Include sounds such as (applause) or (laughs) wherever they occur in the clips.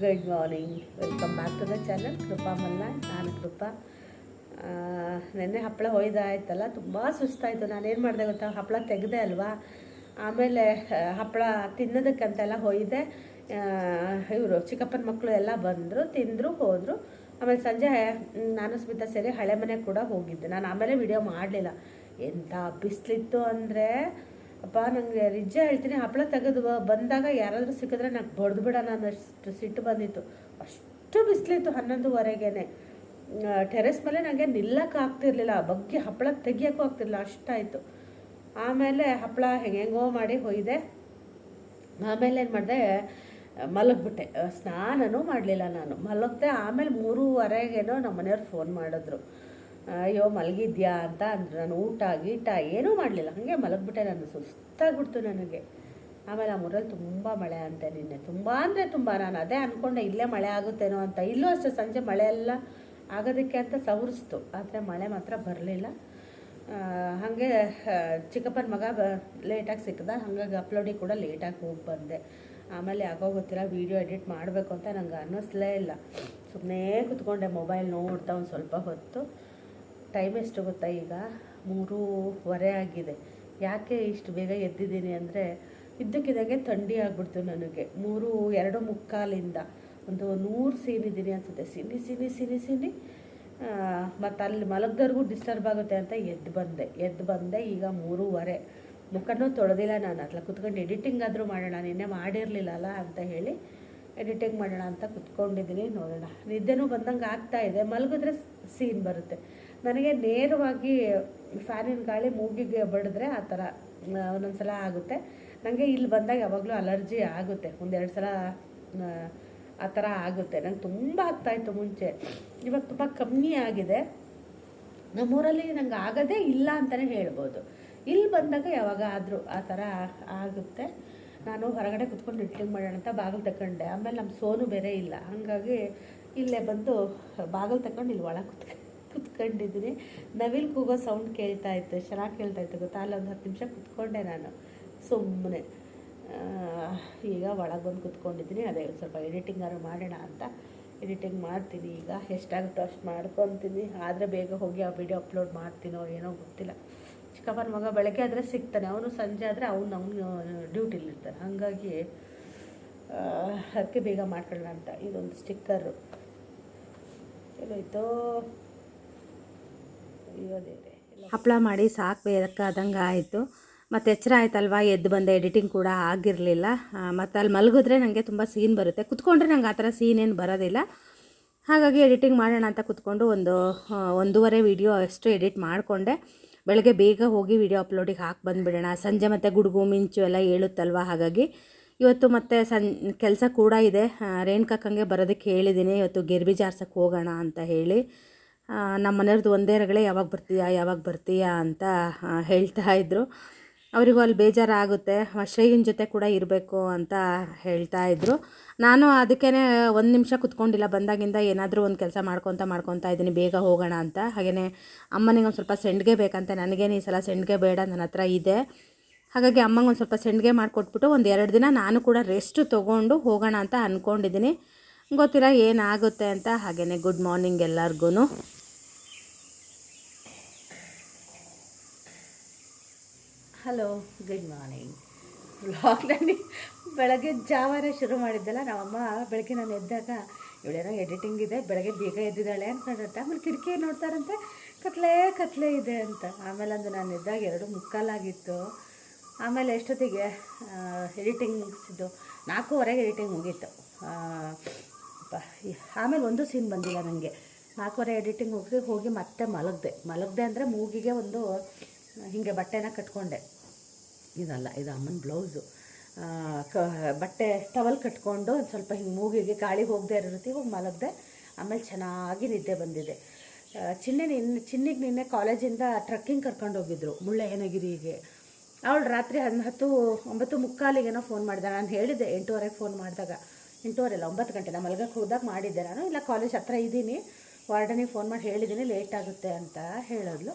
Good morning welcome back to the channel Krupa Malla ನಾನು ಕೃಪಾ ನೆನ್ನೆ ಹಪ್ಪಳ ಹೊಯ್ದಾಯ್ತಲ್ಲ ತುಂಬ ಸುಸ್ತಾಯಿತು. ನಾನೇನು ಮಾಡಿದೆ ಗೊತ್ತಾ? ಹಪ್ಪಳ ತೆಗೆದೆ ಅಲ್ವಾ? ಆಮೇಲೆ ಹಪ್ಪಳ ತಿನ್ನೋದಕ್ಕಂತೆಲ್ಲ ಹೊಯ್ದೆ ಇವರು ಚಿಕ್ಕಪ್ಪನ ಮಕ್ಕಳು ಎಲ್ಲ ಬಂದರು, ತಿಂದರು, ಹೋದರು. ಆಮೇಲೆ ಸಂಜೆ ನಾನು ಸ್ಮಿತಾ ಸೇರಿ ಹಳೆ ಮನೆ ಕೂಡ ಹೋಗಿದ್ದೆ. ನಾನು ಆಮೇಲೆ ವಿಡಿಯೋ ಮಾಡಲಿಲ್ಲ. ಎಂಥ ಬಿಸಿಲಿತ್ತು ಅಂದರೆ ಅಪ್ಪ ನನಗೆ ನಿಜ ಹೇಳ್ತೀನಿ ಹಪ್ಪಳ ತೆಗೆದು ಬಂದಾಗ ಯಾರಾದರೂ ಸಿಕ್ಕಿದ್ರೆ ನಂಗೆ ಬಡ್ದು ಬಿಡೋಣ ಅನ್ನೋಷ್ಟು ಸಿಟ್ಟು ಬಂದಿತ್ತು. ಅಷ್ಟು ಬಿಸಿಲಿತ್ತು ಹನ್ನೊಂದುವರೆಗೇನೆ. ಟೆರೆಸ್ ಮೇಲೆ ನನಗೆ ನಿಲ್ಲಕ್ಕೆ ಆಗ್ತಿರ್ಲಿಲ್ಲ, ಬಗ್ಗೆ ಹಪ್ಪಳ ತೆಗಿಯೋಕ್ಕೂ ಆಗ್ತಿರ್ಲಿಲ್ಲ, ಅಷ್ಟಾಯಿತು. ಆಮೇಲೆ ಹಪ್ಪಳ ಹೆಂಗೆಂಗೋ ಮಾಡಿ ಹೊಯ್ದೆ. ಆಮೇಲೆ ಏನು ಮಾಡಿದೆ, ಮಲಗ್ಬಿಟ್ಟೆ. ಸ್ನಾನನೂ ಮಾಡಲಿಲ್ಲ ನಾನು. ಮಲಗ್ದೆ ಆಮೇಲೆ ಮೂರುವರೆಗೇನೋ ನಮ್ಮ ಮನೆಯವ್ರು ಫೋನ್ ಮಾಡಿದ್ರು. ಅಯ್ಯೋ, ಮಲಗಿದ್ಯಾ ಅಂತ ಅಂದರು. ನಾನು ಊಟ, ಗೀಟ ಏನೂ ಮಾಡಲಿಲ್ಲ. ಹಾಗೆ ಮಲಗಿಬಿಟ್ಟೆ ನಾನು. ಸುಸ್ತಾಗ್ಬಿಡ್ತು ನನಗೆ. ಆಮೇಲೆ ಆ ಮೂರಲ್ಲಿ ತುಂಬ ಮಳೆ ಅಂತೆ ನಿನ್ನೆ. ತುಂಬ ಅಂದರೆ ತುಂಬ. ನಾನು ಅದೇ ಅಂದ್ಕೊಂಡೆ ಇಲ್ಲೇ ಮಳೆ ಆಗುತ್ತೇನೋ ಅಂತ. ಇಲ್ಲೂ ಅಷ್ಟೇ, ಸಂಜೆ ಮಳೆ ಎಲ್ಲ ಆಗೋದಕ್ಕೆ ಅಂತ ಸವರಿಸ್ತು. ಆದರೆ ಮಳೆ ಮಾತ್ರ ಬರಲಿಲ್ಲ. ಹಾಗೆ ಚಿಕ್ಕಪ್ಪನ ಮಗ ಬ, ಲೇಟಾಗಿ ಸಿಕ್ಕದ. ಹಾಗಾಗಿ ಅಪ್ಲೋಡಿಗೆ ಕೂಡ ಲೇಟಾಗಿ ಹೋಗಿ ಬಂದೆ. ಆಮೇಲೆ ಯಾಕೋ ಗೊತ್ತಿಲ್ಲ, ವೀಡಿಯೋ ಎಡಿಟ್ ಮಾಡಬೇಕು ಅಂತ ನಂಗೆ ಅನ್ನಿಸ್ಲೇ ಇಲ್ಲ. ಸುಮ್ಮನೆ ಕುತ್ಕೊಂಡೆ, ಮೊಬೈಲ್ ನೋಡ್ತಾ ಒಂದು ಸ್ವಲ್ಪ ಹೊತ್ತು. ಟೈಮ್ ಎಷ್ಟು ಗೊತ್ತಾ ಈಗ? ಮೂರೂವರೆ ಆಗಿದೆ. ಯಾಕೆ ಇಷ್ಟು ಬೇಗ ಎದ್ದಿದ್ದೀನಿ ಅಂದರೆ ಇದ್ದಕ್ಕಿದ್ದಾಗೆ ಥಂಡಿ ಆಗ್ಬಿಡ್ತು ನನಗೆ. ಮೂರು, ಎರಡು ಮುಕ್ಕಾಲಿಂದ ಒಂದು ನೂರು ಸೀನಿದ್ದೀನಿ ಅನಿಸುತ್ತೆ. ಸಿನಿ ಸಿನಿ ಸಿನಿ ಸಿನಿ ಮತ್ತು ಅಲ್ಲಿ ಮಲಗ್ದವ್ರಿಗೂ ಡಿಸ್ಟರ್ಬ್ ಆಗುತ್ತೆ ಅಂತ ಎದ್ದು ಬಂದೆ. ಎದ್ದು ಬಂದೆ ಈಗ ಮೂರುವರೆ. ಮುಖನೂ ತೊಳೆದಿಲ್ಲ ನಾನು. ಅಲ್ಲ ಕುತ್ಕೊಂಡು ಎಡಿಟಿಂಗ್ ಆದರೂ ಮಾಡೋಣ. ನಿನ್ನೆ ಮಾಡಿರಲಿಲ್ಲ ಅಲ್ಲ ಅಂತ ಹೇಳಿ ಎಡಿಟಿಂಗ್ ಮಾಡೋಣ ಅಂತ ಕುತ್ಕೊಂಡಿದ್ದೀನಿ ನೋಡೋಣ. ನಿದ್ದೆನೂ ಬಂದಂಗೆ ಆಗ್ತಾ ಇದೆ. ಮಲಗಿದ್ರೆ ಸೀನ್ ಬರುತ್ತೆ. ನನಗೆ ನೇರವಾಗಿ ಫ್ಯಾನಿನ ಗಾಳಿ ಮೂಗಿಗೆ ಬಡಿದ್ರೆ ಆ ಥರ ಒಂದೊಂದು ಸಲ ಆಗುತ್ತೆ. ನನಗೆ ಇಲ್ಲಿ ಬಂದಾಗ ಯಾವಾಗಲೂ ಅಲರ್ಜಿ ಆಗುತ್ತೆ. ಒಂದೆರಡು ಸಲ ಆ, ಥರ ಆಗುತ್ತೆ. ನಂಗೆ ತುಂಬ ಆಗ್ತಾಯಿತ್ತು ಮುಂಚೆ. ಇವಾಗ ತುಂಬ ಕಮ್ಮಿ ಆಗಿದೆ. ನಮ್ಮೂರಲ್ಲಿ ನಂಗೆ ಆಗೋದೇ ಇಲ್ಲ ಅಂತಲೇ ಹೇಳ್ಬೋದು. ಇಲ್ಲಿ ಬಂದಾಗ ಯಾವಾಗ ಆದರೂ ಆ ಥರ ಆಗುತ್ತೆ. ನಾನು ಹೊರಗಡೆ ಕುತ್ಕೊಂಡು ಇಟ್ಟಿಂಗ್ ಮಾಡೋಣ ಅಂತ ಬಾಗಿಲು ತಗೊಂಡೆ. ಆಮೇಲೆ ನಮ್ಮ ಸೋನು ಬೇರೆ ಇಲ್ಲ. ಹಾಗಾಗಿ ಇಲ್ಲೇ ಬಂದು ಬಾಗಿಲು ತಗೊಂಡು ಇಲ್ಲಿ ಒಳಗೆ ಕುತ್ಕ ಕುತ್ಕೊಂಡಿದ್ದೀನಿ. ನವಿಲ್ ಕೂಗೋ ಸೌಂಡ್ ಕೇಳ್ತಾ ಇತ್ತು, ಚೆನ್ನಾಗಿ ಕೇಳ್ತಾ ಇತ್ತು ಗೊತ್ತಾ? ಅಲ್ಲಿ ಒಂದು ಹತ್ತು ನಿಮಿಷ ಕುತ್ಕೊಂಡೆ ನಾನು. ಸುಮ್ಮನೆ. ಈಗ ಒಳಗೆ ಬಂದು ಕುತ್ಕೊಂಡಿದ್ದೀನಿ. ಅದೇ ಸ್ವಲ್ಪ ಎಡಿಟಿಂಗ್ ಎಡಿಟಿಂಗಾರು ಮಾಡೋಣ ಅಂತ ಎಡಿಟಿಂಗ್ ಮಾಡ್ತೀನಿ. ಈಗ ಎಷ್ಟಾಗುತ್ತೋ ಅಷ್ಟು ಮಾಡ್ಕೊತೀನಿ. ಆದರೆ ಬೇಗ ಹೋಗಿ ಆ ವಿಡಿಯೋ ಅಪ್ಲೋಡ್ ಮಾಡ್ತೀನೋ ಏನೋ ಗೊತ್ತಿಲ್ಲ. ಚಿಕ್ಕಪ್ಪನ ಮಗ ಬೆಳಗ್ಗೆ ಆದರೆ ಸಿಗ್ತಾನೆ. ಅವನು ಸಂಜೆ ಆದರೆ ಅವನು ಅವನು ಡ್ಯೂಟಿಲಿರ್ತಾನೆ ಹಾಗಾಗಿ ಅದಕ್ಕೆ ಬೇಗ ಮಾಡ್ಕೊಳ್ಳೋಣ ಅಂತ. ಇದೊಂದು ಸ್ಟಿಕ್ಕರು ಎಲ್ಲೋಯ್ತೋ ಹಪ್ಪಳ ಮಾಡಿ ಸಾಕು ಬೇಕಾದಂಗೆ ಆಯಿತು. ಮತ್ತು ಎಚ್ಚರ ಆಯ್ತಲ್ವ, ಎದ್ದು ಬಂದೆ ಎಡಿಟಿಂಗ್ ಕೂಡ ಆಗಿರಲಿಲ್ಲ. ಮತ್ತು ಅಲ್ಲಿ ಮಲಗಿದ್ರೆ ನನಗೆ ತುಂಬ ಸೀನ್ ಬರುತ್ತೆ. ಕುತ್ಕೊಂಡ್ರೆ ನಂಗೆ ಆ ಥರ ಸೀನ್ ಏನು ಬರೋದಿಲ್ಲ. ಹಾಗಾಗಿ ಎಡಿಟಿಂಗ್ ಮಾಡೋಣ ಅಂತ ಕುತ್ಕೊಂಡು ಒಂದು ಒಂದೂವರೆ ವೀಡಿಯೋ ಅಷ್ಟು ಎಡಿಟ್ ಮಾಡಿಕೊಂಡೆ. ಬೆಳಗ್ಗೆ ಬೇಗ ಹೋಗಿ ವಿಡಿಯೋ ಅಪ್ಲೋಡಿಗೆ ಹಾಕಿ ಬಂದುಬಿಡೋಣ. ಸಂಜೆ ಮತ್ತು ಗುಡುಗು, ಮಿಂಚು ಎಲ್ಲ ಹೇಳುತ್ತಲ್ವ ಹಾಗಾಗಿ. ಇವತ್ತು ಮತ್ತೆ ಸನ್, ಕೆಲಸ ಕೂಡ ಇದೆ. ರೇಣುಕಕ್ಕಂಗೆ ಬರೋದಕ್ಕೆ ಹೇಳಿದ್ದೀನಿ. ಇವತ್ತು ಗೆರ್ಬಿ ಜಾರ್ಸಕ್ಕೆ ಹೋಗೋಣ ಅಂತ ಹೇಳಿ. ನಮ್ಮ ಮನೆಯವ್ರದ್ದು ಒಂದೇ ರಗಳೇ ಯಾವಾಗ ಬರ್ತೀಯಾ ಯಾವಾಗ ಬರ್ತೀಯಾ ಅಂತ ಹೇಳ್ತಾ ಇದ್ದರು ಅವರಿಗೂ ಅಲ್ಲಿ ಬೇಜಾರಾಗುತ್ತೆ ಶ್ರೇಯನ್ ಜೊತೆ ಕೂಡ ಇರಬೇಕು ಅಂತ ಹೇಳ್ತಾ ಇದ್ದರು ನಾನು ಅದಕ್ಕೇ ಒಂದು ನಿಮಿಷ ಕುತ್ಕೊಂಡಿಲ್ಲ, ಬಂದಾಗಿಂದ ಏನಾದರೂ ಒಂದು ಕೆಲಸ ಮಾಡ್ಕೊತ ಮಾಡ್ಕೊತಾ ಇದ್ದೀನಿ, ಬೇಗ ಹೋಗೋಣ ಅಂತ. ಹಾಗೆಯೇ ಅಮ್ಮನಿಗೆ ಒಂದು ಸ್ವಲ್ಪ ಸೆಂಡ್ಗೆ ಬೇಕಂತ, ನನಗೇನು ಈ ಸಲ ಸೆಂಡ್ಗೆ ಬೇಡ, ನನ್ನ ಹತ್ರ ಇದೆ. ಹಾಗಾಗಿ ಅಮ್ಮಂಗೆ ಒಂದು ಸ್ವಲ್ಪ ಸೆಂಡ್ಗೆ ಮಾಡಿಕೊಟ್ಬಿಟ್ಟು ಒಂದು ಎರಡು ದಿನ ನಾನು ಕೂಡ ರೆಸ್ಟ್ ತೊಗೊಂಡು ಹೋಗೋಣ ಅಂತ ಅಂದ್ಕೊಂಡಿದ್ದೀನಿ ಗೊತ್ತಿರ ಏನಾಗುತ್ತೆ ಅಂತ ಹಾಗೆಯೇ ಗುಡ್ ಮಾರ್ನಿಂಗ್ ಎಲ್ಲರಿಗೂ ಹಲೋ ಗುಡ್ ಮಾರ್ನಿಂಗ್ ವ್ಲಾಗ್ನಲ್ಲಿ ಬೆಳಗ್ಗೆ ಜಾವಾರ ಶುರು ಮಾಡಿದ್ದಲ್ಲ, ನಮ್ಮಮ್ಮ ಬೆಳಗ್ಗೆ ನಾನು ಎದ್ದಾಗ, ಇವಳೇನೋ ಎಡಿಟಿಂಗ್ ಇದೆ, ಬೆಳಗ್ಗೆ ಬೇಗ ಎದ್ದಿದ್ದಾಳೆ ಅನ್ಕೊಂಡಂತೆ. ಆಮೇಲೆ ಕಿಟಕಿ ನೋಡ್ತಾರಂತೆ, ಕತ್ಲೆ ಕತ್ಲೆ ಇದೆ ಅಂತ. ಆಮೇಲೆ ಅಂದು ನಾನು ಎದ್ದಾಗ ಎರಡು ಮುಕ್ಕಾಲಾಗಿತ್ತು. ಆಮೇಲೆ ಎಷ್ಟೊತ್ತಿಗೆ ಎಡಿಟಿಂಗ್ಸಿದ್ದು ನಾಲ್ಕೂವರೆಗೆ ಎಡಿಟಿಂಗ್ ಮುಗೀತು. ಆಮೇಲೆ ಒಂದು ಸೀನ್ ಬಂದಿಲ್ಲ ನನಗೆ ನಾಲ್ಕೂವರೆ ಎಡಿಟಿಂಗ್ ಹೋಗಿ ಹೋಗಿ ಮತ್ತೆ ಮಲಗಿದೆ. ಮಲಗಿದೆ ಅಂದರೆ ಮೂಗಿಗೆ ಒಂದು ಹೀಗೆ ಬಟ್ಟೆನ ಕಟ್ಕೊಂಡೆ. ಇದಲ್ಲ, ಇದು ಅಮ್ಮನ ಬ್ಲೌಸು ಕ, ಬಟ್ಟೆ ಟವಲ್ ಕಟ್ಕೊಂಡು ಒಂದು ಸ್ವಲ್ಪ ಹಿಂಗೆ ಮೂಗಿಗೆ ಗಾಳಿ ಹೋಗದೆ ಇರೋ ರೀತಿ ಹೋಗಿ ಮಲಗಿದೆ, ಆಮೇಲೆ ಚೆನ್ನಾಗಿ ನಿದ್ದೆ ಬಂದಿದೆ. ಚಿನ್ನೆ ನಿನ್ನೆ, ಚಿನ್ನಿಗೆ ನಿನ್ನೆ ಕಾಲೇಜಿಂದ ಟ್ರಕ್ಕಿಂಗ್ ಕರ್ಕೊಂಡು ಹೋಗಿದ್ರು, ಮುಳ್ಳಯ್ಯನಗಿರಿಗೆ. ಅವಳು ರಾತ್ರಿ ಹನ್ ಹತ್ತು ಒಂಬತ್ತು ಮುಕ್ಕಾಲಿಗೇನೋ ಫೋನ್ ಮಾಡಿದೆ ನಾನು ಹೇಳಿದ್ದೆ ಎಂಟೂವರೆಗೆ ಫೋನ್ ಮಾಡಿದಾಗ. ಎಂಟೂವರೆ ಅಲ್ಲ ಒಂಬತ್ತು ಗಂಟೆ ನಾನು ಮಲಗಕ್ಕೆ ಹೋದಾಗ ಮಾಡಿದ್ದೆ ನಾನು. ಇಲ್ಲ ಕಾಲೇಜ್ ಹತ್ರ ಇದ್ದೀನಿ. ವಾರ್ಡನಿಗೆ ಫೋನ್ ಮಾಡಿ ಹೇಳಿದ್ದೀನಿ ಲೇಟ್ ಆಗುತ್ತೆ ಅಂತ ಹೇಳಿದ್ಲು.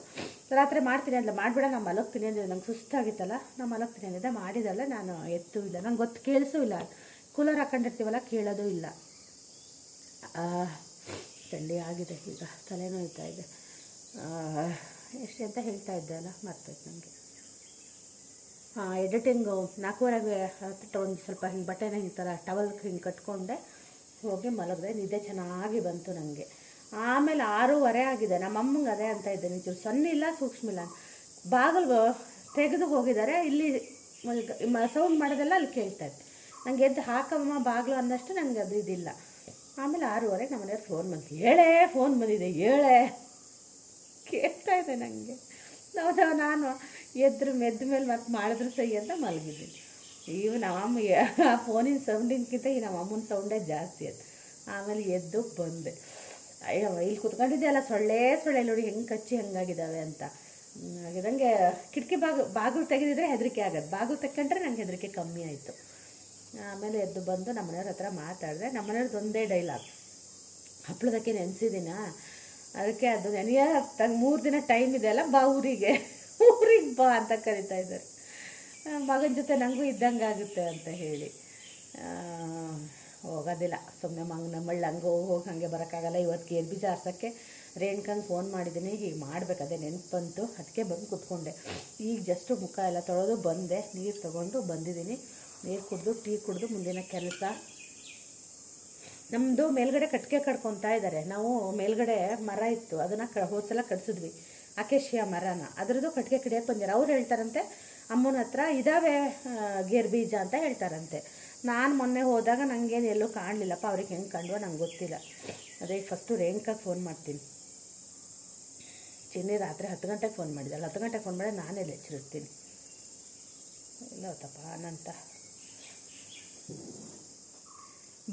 ರಾತ್ರಿ ಮಾಡ್ತೀನಿ ಅಂದ್ಲ. ಮಾಡಿಬಿಡ, ನಾನು ಮಲಗ್ತೀನಿ ಅಂದರೆ ನಂಗೆ ಸುಸ್ತಾಗಿತ್ತಲ್ಲ, ನಾನು ಮಲಗ್ತೀನಿ ಅಂದಿದ್ದೆ. ಮಾಡಿದಲ್ಲ, ನಾನು ಎತ್ತೂ ಇಲ್ಲ. ನಂಗೆ ಗೊತ್ತು, ಕೇಳಿಸೂ ಇಲ್ಲ. ಕೂಲರ್ ಹಾಕೊಂಡಿರ್ತೀವಲ್ಲ, ಕೇಳೋದು ಇಲ್ಲ. ಚಂಡಿ ಆಗಿದೆ ಈಗ. ತಲೆನೋಯ್ತಾ ಇದೆ. ಎಷ್ಟು ಅಂತ ಹೇಳ್ತಾ ಇದ್ದೆ ಅಲ್ಲ ಮರ್ತೈತೆ ನನಗೆ ಹಾಂ ಎಡಿಟಿಂಗು ನಾಲ್ಕೂವರೆಗೆ ಒಂದು ಸ್ವಲ್ಪ ಹಿಂಗೆ ಬಟ್ಟೆನ ಹಿಂಗೆ ಥರ ಟವಲ್ ಹಿಂಗೆ ಕಟ್ಕೊಂಡೆ, ಹೋಗಿ ಮಲಗಿದೆ. ನಿದ್ದೆ ಚೆನ್ನಾಗಿ ಬಂತು ನನಗೆ ಆಮೇಲೆ ಆರೂವರೆ ಆಗಿದೆ. ನಮ್ಮ ಅಮ್ಮಂಗೆ ಅದೇ ಅಂತ ಇದ್ದೆ. ನಿಜರು ಸಣ್ಣ ಇಲ್ಲ, ಸೂಕ್ಷ್ಮ ಇಲ್ಲ. ಬಾಗಿಲು ತೆಗೆದು ಹೋಗಿದ್ದಾರೆ. ಇಲ್ಲಿ ಸೌಂಡ್ ಮಾಡೋದೆಲ್ಲ ಅಲ್ಲಿ ಕೇಳ್ತಾ ಇತ್ತು ನಂಗೆ ಎದ್ದು, ಹಾಕಮ್ಮ, ಬಾಗಿಲು ಅನ್ನಷ್ಟು ನನಗೆ ಅದು ಇದಿಲ್ಲ. ಆಮೇಲೆ ಆರೂವರೆಗೆ ನಮ್ಮ ಮನೆಯವ್ರು ಫೋನ್ ಬಂತು. ಹೇಳೇ ಫೋನ್ ಬಂದಿದೆ, ಹೇಳೇ. ಕೇಳ್ತಾ ಇದೆ ನನಗೆ ನಾವು ನಾನು ಎದ್ರು ಮೆದ್ದ ಮೇಲೆ ಮತ್ತೆ ಮಾಡಿದ್ರು ಸಹಿ ಅಂತ ಮಲಗಿದ್ದೀನಿ ಇವು ನಮ್ಮಮ್ಮ ಆ ಫೋನಿನ ಸೌಂಡಿನಕ್ಕಿಂತ ಈ ನಮ್ಮ ಅಮ್ಮನ ಸೌಂಡೇ ಜಾಸ್ತಿ ಅದು. ಆಮೇಲೆ ಎದ್ದು ಬಂದೆ. ಅಯ್ಯೋ, ಇಲ್ಲಿ ಕುತ್ಕೊಂಡಿದ್ದೆ ಸೊಳ್ಳೆ ಸೊಳ್ಳೆ ನೋಡಿ ಹೆಂಗೆ ಕಚ್ಚಿ ಹೆಂಗಾಗಿದ್ದಾವೆ ಅಂತ. ಹಾಗಿದಂಗೆ ಕಿಟಕಿ ಬಾಗಿಲು ಬಾಗಿಲು ತೆಗೆದಿದ್ರೆ ಹೆದರಿಕೆ ಆಗೋದು. ಬಾಗಿಲು ತೆಕ್ಕೊಂಡ್ರೆ ನಂಗೆ ಹೆದರಿಕೆ ಕಮ್ಮಿ ಆಯಿತು. ಆಮೇಲೆ ಎದ್ದು ಬಂದು ನಮ್ಮ ಮನೆಯವ್ರ ಹತ್ರ ಮಾತಾಡಿದೆ. ನಮ್ಮ ಮನೆಯವ್ರದ್ದು ಒಂದೇ ಡೈಲಾಗ್. ಹಪ್ಪಳದಕ್ಕೆ ನೆನೆಸಿದ್ದೀನ ಅದಕ್ಕೆ ಅದು ನೆನೆಯ ಮೂರು ದಿನ ಟೈಮ್ ಇದೆಯಲ್ಲ ಬಾ ಊರಿಗೆ. ಊರಿಗೆ ಬಾ ಅಂತ ಕರಿತಾ ಇದ್ದಾರೆ. ಮಗನ ಜೊತೆ ನನಗೂ ಇದ್ದಂಗೆ ಆಗುತ್ತೆ ಅಂತ ಹೇಳಿ. ಹೋಗೋದಿಲ್ಲ. ಸುಮ್ಮನೆ ಮಂಗ್ ನಮ್ಮಳ್ಳಿ ಹಂಗೆ ಹೋಗಿ ಹಾಗೆ ಬರೋಕ್ಕಾಗಲ್ಲ. ಇವತ್ತು ಗೇರ್ ಬೀಜ ರೇಣ್ಕಂಗೆ ಫೋನ್ ಮಾಡಿದ್ದೀನಿ ಹೀಗೆ ಮಾಡಬೇಕದೇ ನೆನ್ಪು ಬಂತು ಅದಕ್ಕೆ ಬಂದು ಕೂತ್ಕೊಂಡೆ. ಈಗ ಜಸ್ಟ್ ಮುಖ ಎಲ್ಲ ತೊಳೆದು ಬಂದೆ. ನೀರು ತೊಗೊಂಡು ಬಂದಿದ್ದೀನಿ ನೀರು ಕುಡಿದು, ಟೀ ಕುಡಿದು ಮುಂದಿನ ಕೆಲಸ. ನಮ್ಮದು ಮೇಲ್ಗಡೆ ಕಟ್ಟಿಗೆ ಕಡ್ಕೊತಾ ಇದ್ದಾರೆ ನಾವು ಮೇಲ್ಗಡೆ ಮರ ಇತ್ತು. ಅದನ್ನು ಕ ಹೋದ್ಸಲ ಕಟ್ಸಿದ್ವಿ. ಅಕೇಶಿಯ ಮರನ. ಅದರದ್ದು ಕಟ್ಟಿಗೆ ಕಡಿಯೋಕೆ ಬಂದಿರ. ಅವ್ರು ಹೇಳ್ತಾರಂತೆ, ಅಮ್ಮನ ಹತ್ರ ಇದ್ದಾವೆ ಗೇರ್ ಬೀಜ ಅಂತ ಹೇಳ್ತಾರಂತೆ. ನಾನು ಮೊನ್ನೆ ಹೋದಾಗ ನನಗೇನು ಎಲ್ಲೂ ಕಾಣಲಿಲ್ಲಪ್ಪ, ಅವ್ರಿಗೆ ಹೆಂಗೆ ಕಂಡ್ವ ನಂಗೆ ಗೊತ್ತಿಲ್ಲ. ಅದೇ ಫಸ್ಟು ರೇಣುಕಾಗೆ ಫೋನ್ ಮಾಡ್ತೀನಿ. ಚಿನ್ನಿ ರಾತ್ರಿ ಹತ್ತು ಗಂಟೆಗೆ ಫೋನ್ ಮಾಡಿದ್ದಲ್ಲ ಹತ್ತು ಗಂಟೆಗೆ ಫೋನ್ ಮಾಡಿ ನಾನೇ ಲೆಚ್ಚರಿರ್ತೀನಿ ಇಲ್ಲ ಹೋತಪ್ಪ ಅನಂತ.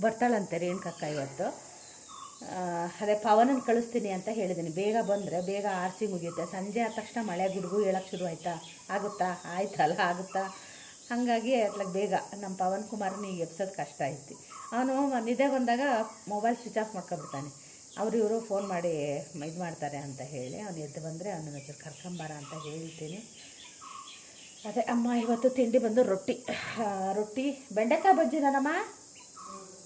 ಬರ್ತಾಳಂತೆ ರೇಣುಕಕ್ಕ ಇವತ್ತು. ಅದೇ ಪವನನ್ನ ಕಳಿಸ್ತೀನಿ ಅಂತ ಹೇಳಿದ್ದೀನಿ ಬೇಗ ಬಂದರೆ, ಬೇಗ ಆರಿಸಿ ಮುಗಿಯುತ್ತೆ. ಸಂಜೆ ಆದ ತಕ್ಷಣ ಮಳೆ, ಗುಡುಗು ಹೇಳಕ್ಕೆ ಶುರು ಆಯಿತಾ? ಆಗುತ್ತಾ? ಆಯ್ತಲ್ಲ, ಆಗುತ್ತಾ? ಹಾಗಾಗಿ ಅಟ್ಲಾಗ ಬೇಗ ನಮ್ಮ ಪವನ್ ಕುಮಾರ್ನ ಈಗ ಎಬ್ಸೋದು ಕಷ್ಟ ಐತಿ ಅವನು ನಿದ್ದೆ ಬಂದಾಗ ಮೊಬೈಲ್ ಸ್ವಿಚ್ ಆಫ್ ಮಾಡ್ಕೊಬಿಡ್ತಾನೆ ಅವರು ಇವರು ಫೋನ್ ಮಾಡಿ, ಇದು ಮಾಡ್ತಾರೆ ಅಂತ ಹೇಳಿ ಅವನು ಎದ್ದು ಬಂದರೆ ಅವನ ಹತ್ರ ಕರ್ಕೊಂಬಾರ ಅಂತ ಹೇಳ್ತೀನಿ. ಅದೇ ಅಮ್ಮ, ಇವತ್ತು ತಿಂಡಿ ಬಂದು ರೊಟ್ಟಿ. ರೊಟ್ಟಿ ಬೆಂಡೆಕಾಯಿ ಬಜ್ಜಿ ನಾನಮ್ಮ?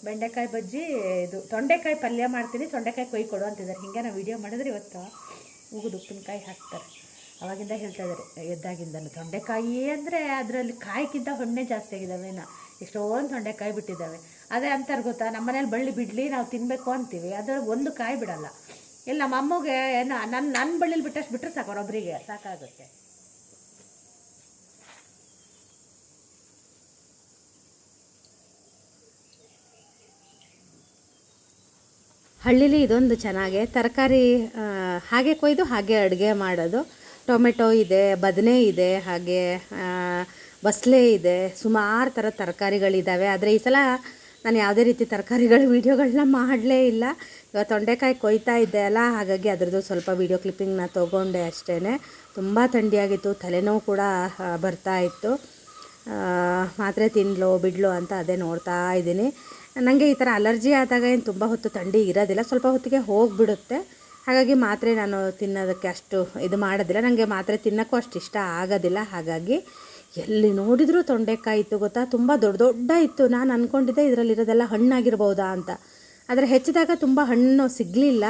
ಬೆಂಡೆಕಾಯಿ ಬಜ್ಜಿ, ಇದು ತೊಂಡೆಕಾಯಿ ಪಲ್ಯ ಮಾಡ್ತೀನಿ. ತೊಂಡೆಕಾಯಿ ಕೊಯ್ ಕೊಡು ಅಂತಿದ್ದಾರೆ. ಹಿಂಗೆ ನಾವು ವಿಡಿಯೋ ಮಾಡಿದ್ರೆ ಇವತ್ತು ಉಗಿದು ಉಪ್ಪಿನಕಾಯಿ ಹಾಕ್ತಾರೆ. ಅವಾಗಿಂದ ಹೇಳ್ತಾ ಇದ್ದಾರೆ ಎದ್ದಾಗಿಂದನು ತೊಂಡೆಕಾಯಿ ಅಂದರೆ ಅದರಲ್ಲಿ ಕಾಯಿಗಿಂತ ಹೊಣ್ಣೆ ಜಾಸ್ತಿ ಆಗಿದ್ದಾವೆ ನಾ ಎಷ್ಟೊಂದು ತೊಂಡೆಕಾಯಿ ಬಿಟ್ಟಿದ್ದಾವೆ. ಅದೇ ಅಂತಾರೆ ಗೊತ್ತಾ? ನಮ್ಮ ಮನೇಲಿ ಬಳ್ಳಿ ಬಿಡಲಿ, ನಾವು ತಿನ್ನಬೇಕು ಅಂತೀವಿ. ಅದರ ಒಂದು ಕಾಯಿ ಬಿಡಲ್ಲ. ಇಲ್ಲ ನಮ್ಮ ಅಮ್ಮಗೆ ಏನು ನನ್ನ ನನ್ನ ಬಳ್ಳಿಲಿ ಬಿಟ್ಟಷ್ಟು ಬಿಟ್ಟರೆ ಸಾಕು ಅವರೊಬ್ಬರಿಗೆ ಸಾಕಾಗುತ್ತೆ. ಹಳ್ಳಿಲಿ ಇದೊಂದು ಚೆನ್ನಾಗೆ ತರಕಾರಿ ಹಾಗೆ ಕೊಯ್ದು ಹಾಗೆ ಅಡುಗೆ ಮಾಡೋದು. ಟೊಮೆಟೊ ಇದೆ, ಬದನೆ ಇದೆ, ಹಾಗೆ ಬಸಳೆ ಇದೆ, ಸುಮಾರು ಥರ ತರಕಾರಿಗಳಿದ್ದಾವೆ ಆದರೆ ಈ ಸಲ ನಾನು ಯಾವುದೇ ರೀತಿ ತರಕಾರಿಗಳ (laughs) ವೀಡಿಯೋಗಳನ್ನ ಮಾಡಲೇ ಇಲ್ಲ. ಇವಾಗ ತೊಂಡೆಕಾಯಿ ಕೊಯ್ತಾ ಇದ್ದೆ ಅಲ್ಲ, ಹಾಗಾಗಿ ಅದರದ್ದು ಸ್ವಲ್ಪ ವೀಡಿಯೋ ಕ್ಲಿಪ್ಪಿಂಗ್ನ ತೊಗೊಂಡೆ ಅಷ್ಟೇ ತುಂಬ ಥಂಡಿಯಾಗಿತ್ತು, ತಲೆನೋವು ಕೂಡ ಬರ್ತಾ ಇತ್ತು. ಮಾತ್ರೆ ತಿನ್ಲೋ, ಬಿಡ್ಲೋ ಅಂತ ಅದೇ ನೋಡ್ತಾ ಇದ್ದೀನಿ. ನನಗೆ ಈ ಥರ ಅಲರ್ಜಿ ಆದಾಗ ಏನು ತುಂಬ ಹೊತ್ತು ಥಂಡಿ ಇರೋದಿಲ್ಲ, ಸ್ವಲ್ಪ ಹೊತ್ತಿಗೆ ಹೋಗಿಬಿಡುತ್ತೆ. ಹಾಗಾಗಿ ಮಾತ್ರೆ ನಾನು ತಿನ್ನೋದಕ್ಕೆ ಅಷ್ಟು ಇದು ಮಾಡೋದಿಲ್ಲ. ನನಗೆ ಮಾತ್ರೆ ತಿನ್ನೋಕ್ಕೂ ಅಷ್ಟು ಇಷ್ಟ ಆಗೋದಿಲ್ಲ. ಹಾಗಾಗಿ ಎಲ್ಲಿ ನೋಡಿದರೂ ತೊಂಡೆಕಾಯಿ ಇತ್ತು ಗೊತ್ತಾ? ತುಂಬ ದೊಡ್ಡ ದೊಡ್ಡ ಇತ್ತು. ನಾನು ಅಂದ್ಕೊಂಡಿದ್ದೆ ಇದರಲ್ಲಿರೋದೆಲ್ಲ ಹಣ್ಣಾಗಿರ್ಬೋದಾ ಅಂತ. ಆದರೆ ಹೆಚ್ಚಿದಾಗ ತುಂಬ ಹಣ್ಣು ಸಿಗಲಿಲ್ಲ.